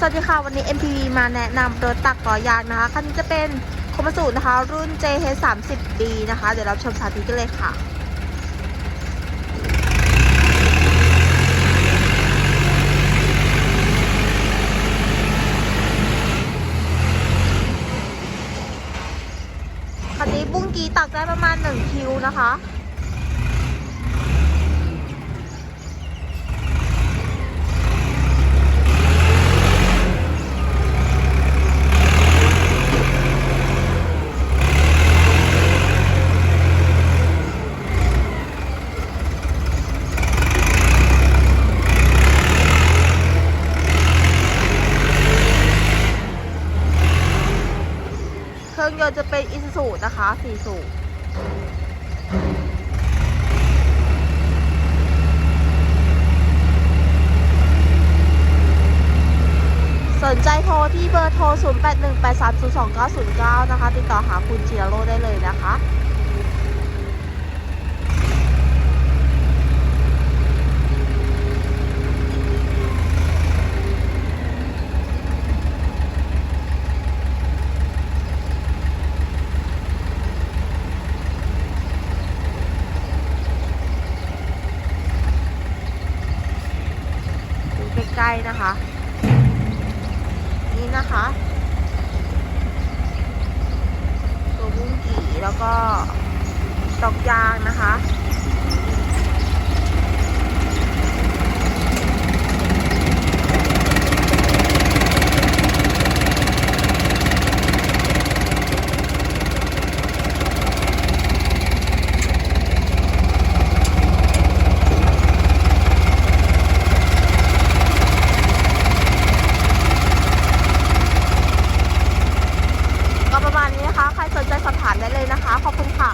สวัสดีค่ะ วันนี้ MPV มาแนะนำรถตักล้อยางนะคะคันนี้จะเป็นคมสูนะคะ รุ่น JH 3 0 D นะคะ เดี๋ยวเราชมสาธิตกันเลยค่ะคันนี้บุ้งกีตักได้ประมาณ 1 คิวนะคะ รื่องยนต์จะเป็นอิซูซูนะคะสีสูบสนใจโทรที่เบอร์โทร 0818302909 นะคะ ติดต่อหาคุณจิรโรได้เลยนะคะ ใกล้ๆนะคะ นี่นะคะ ตัวบุ้งกี่แล้วก็ตอกยางนะคะ นี้นะคะ ใครสนใจสอบถามได้เลยนะคะ ขอบคุณค่ะ